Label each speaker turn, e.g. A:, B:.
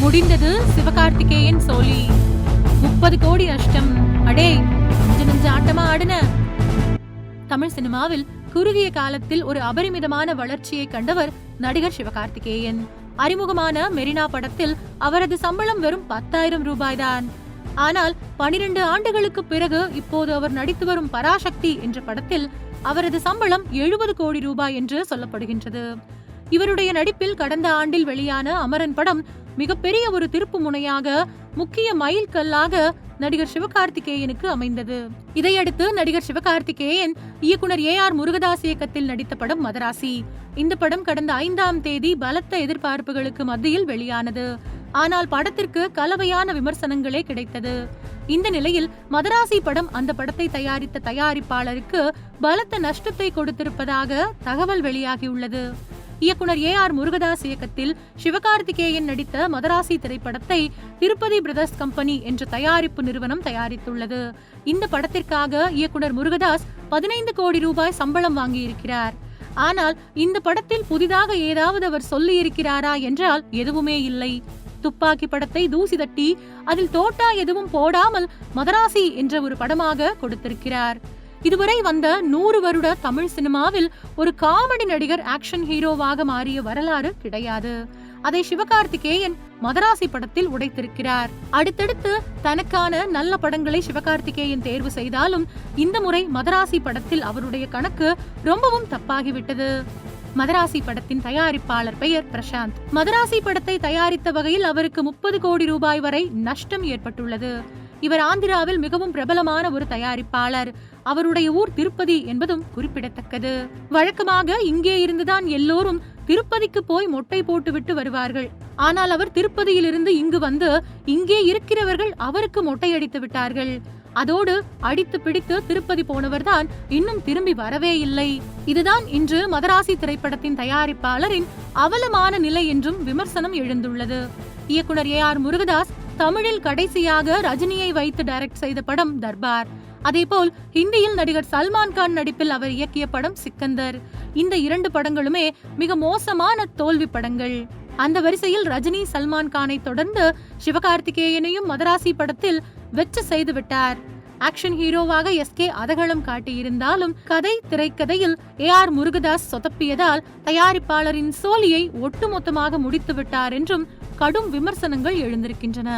A: முடிந்தது சிவகார்த்திகேயன் சோழி. முப்பது கோடி அஷ்டம். அடே நெஞ்ச நெஞ்ச ஆட்டமா ஆடுன. தமிழ் சினிமாவில் குறுகிய காலத்தில் ஒரு அபரிமிதமான வளர்ச்சியை கண்டவர் நடிகர் சிவகார்த்திகேயன். அறிமுகமான மெரினா படத்தில் அவரது சம்பளம் வெறும் பத்தாயிரம் ரூபாய்தான். ஆனால் பனிரெண்டு ஆண்டுகளுக்கு பிறகு இப்போது அவர் நடித்து வரும் பராசக்தி என்ற படத்தில் அவரது சம்பளம் எழுபது கோடி ரூபாய் என்று சொல்லப்படுகின்றது. இவருடைய நடிப்பில் கடந்த ஆண்டில் வெளியான அமரன் படம் மிகப்பெரிய ஒரு திருப்பு முனையாக முக்கிய மைல் கல்லாக நடிகர் சிவகார்த்திகேயனுக்கு அமைந்தது. இதையடுத்து நடிகர் சிவகார்த்திகேயன் இயக்குனர் ஏ ஆர் முருகதாஸ் இயக்கத்தில் நடித்த படம் மதராசி. இந்த படம் கடந்த ஐந்தாம் தேதி பலத்த எதிர்பார்ப்புகளுக்கு மத்தியில் வெளியானது. ஆனால் படத்திற்கு கலவையான விமர்சனங்களே கிடைத்தது. இந்த நிலையில் மதராசி படம் அந்த படத்தை தயாரித்த தயாரிப்பாளருக்கு பலத்த நஷ்டத்தை கொடுத்திருப்பதாக தகவல் வெளியாகியுள்ளது. இயக்குனர் ஏ ஆர் முருகதாஸ் இயக்கத்தில் சிவகார்த்திகேயன் நடித்த மதராசி திரைப்படத்தை திருப்பதி பிரதர்ஸ் கம்பெனி என்ற தயாரிப்பு நிறுவனம் தயாரித்துள்ளது. இந்த படத்திற்காக இயக்குனர் முருகதாஸ் பதினைந்து கோடி ரூபாய் சம்பளம் வாங்கியிருக்கிறார். ஆனால் இந்த படத்தில் புதிதாக ஏதாவது அவர் சொல்லி இருக்கிறாரா என்றால் எதுவுமே இல்லை. துப்பாக்கி படத்தை தூசி தட்டி அதில் தோட்டா எதுவும் போடாமல் மதராசி என்ற ஒரு படமாக கொடுத்திருக்கிறார். இதுவரை வந்த நூறு வருட தமிழ் சினிமாவில் ஒரு காமெடி நடிகர் ஆக்ஷன் ஹீரோவாக மாறிய வரலாறு கிடையாது. அதை சிவகார்த்திகேயன் மதராசி படத்தில் உடைத்திருக்கிறார். அடுத்தடுத்து தனக்கான நல்ல படங்களை சிவகார்த்திகேயன் தேர்வு செய்தாலும் இந்த முறை மதராசி படத்தில் அவருடைய கணக்கு ரொம்பவும் தப்பாகிவிட்டது. மதராசி படத்தின் தயாரிப்பாளர் பெயர் பிரசாந்த். மதராசி படத்தை தயாரித்த வகையில் அவருக்கு முப்பது கோடி ரூபாய் வரை நஷ்டம் ஏற்பட்டுள்ளது. இவர் ஆந்திராவில் மிகவும் பிரபலமான ஒரு தயாரிப்பாளர். அவருடைய ஊர் திருப்பதி என்பதும் குறிப்பிடத்தக்கது. வழக்கமாக இங்கே இருந்துதான் எல்லோரும் திருப்பதிக்கு போய் மொட்டை போட்டுவிட்டு வருவார்கள். ஆனால் அவர் திருப்பதியிலிருந்து இங்கு வந்து இங்கே இருக்கிறவர்கள் அவருக்கு மொட்டையடித்து விட்டார்கள். அதோடு அடித்து பிடித்து திருப்பதி போனவர்தான் இன்னும் திரும்பி வரவே இல்லை. இதுதான் இன்று மதராசி திரைப்படத்தின் தயாரிப்பாளரின் அவலமான நிலை என்றும் விமர்சனம் எழுந்துள்ளது. இயக்குனர் ஏ ஆர் முருகதாஸ் தமிழில் கடைசியாக ரஜினியை வைத்து டைரக்ட் செய்த படம் தர்பார். அதேபோல் ஹிந்தியில் நடிகர் சல்மான் கான் நடிப்பில் அவர் இயக்கிய படம் சிக்கந்தர். இந்த இரண்டு படங்களுமே மிக மோசமான தோல்வி படங்கள். அந்த வரிசையில் ரஜினி சல்மான் கானை தொடர்ந்து சிவகார்த்திகேயனையும் மதராசி படத்தில் வெச்சு செய்து விட்டார். ஆக்ஷன் ஹீரோவாக எஸ்கே அதகளம் காட்டியிருந்தாலும் கதை திரைக்கதையில் ஏ ஆர் முருகதாஸ் சொதப்பியதால் தயாரிப்பாளரின் சோலியை ஒட்டுமொத்தமாக முடித்து விட்டார் என்றும் கடும் விமர்சனங்கள் எழுந்திருக்கின்றன.